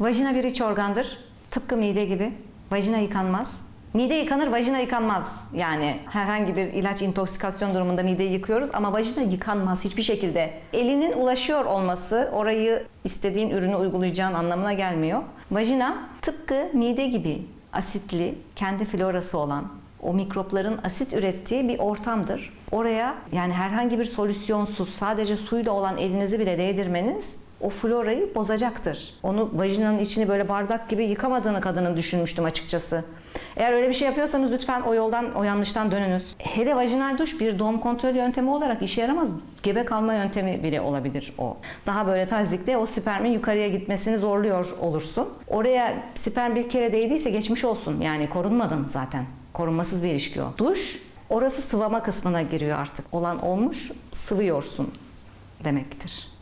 Vajina bir iç organdır. Tıpkı mide gibi. Vajina yıkanmaz. Mide yıkanır, vajina yıkanmaz. Yani herhangi bir ilaç intoksikasyon durumunda mideyi yıkıyoruz ama vajina yıkanmaz hiçbir şekilde. Elinin ulaşıyor olması orayı istediğin ürünü uygulayacağın anlamına gelmiyor. Vajina tıpkı mide gibi asitli, kendi florası olan, o mikropların asit ürettiği bir ortamdır. Oraya yani herhangi bir solüsyonsuz sadece suyla olan elinizi bile değdirmeniz o florayı bozacaktır. Onu vajinanın içini böyle bardak gibi yıkamadığını kadının düşünmüştüm açıkçası. Eğer öyle bir şey yapıyorsanız lütfen o yoldan, o yanlıştan dönünüz. Hele vajinal duş bir doğum kontrol yöntemi olarak işe yaramaz. Gebe kalma yöntemi bile olabilir o. Daha böyle tazikte o spermin yukarıya gitmesini zorluyor olursun. Oraya sperm bir kere değdiyse geçmiş olsun. Yani korunmadın zaten. Korunmasız bir ilişki o. Duş orası sıvama kısmına giriyor artık. Olan olmuş sıvıyorsun demektir.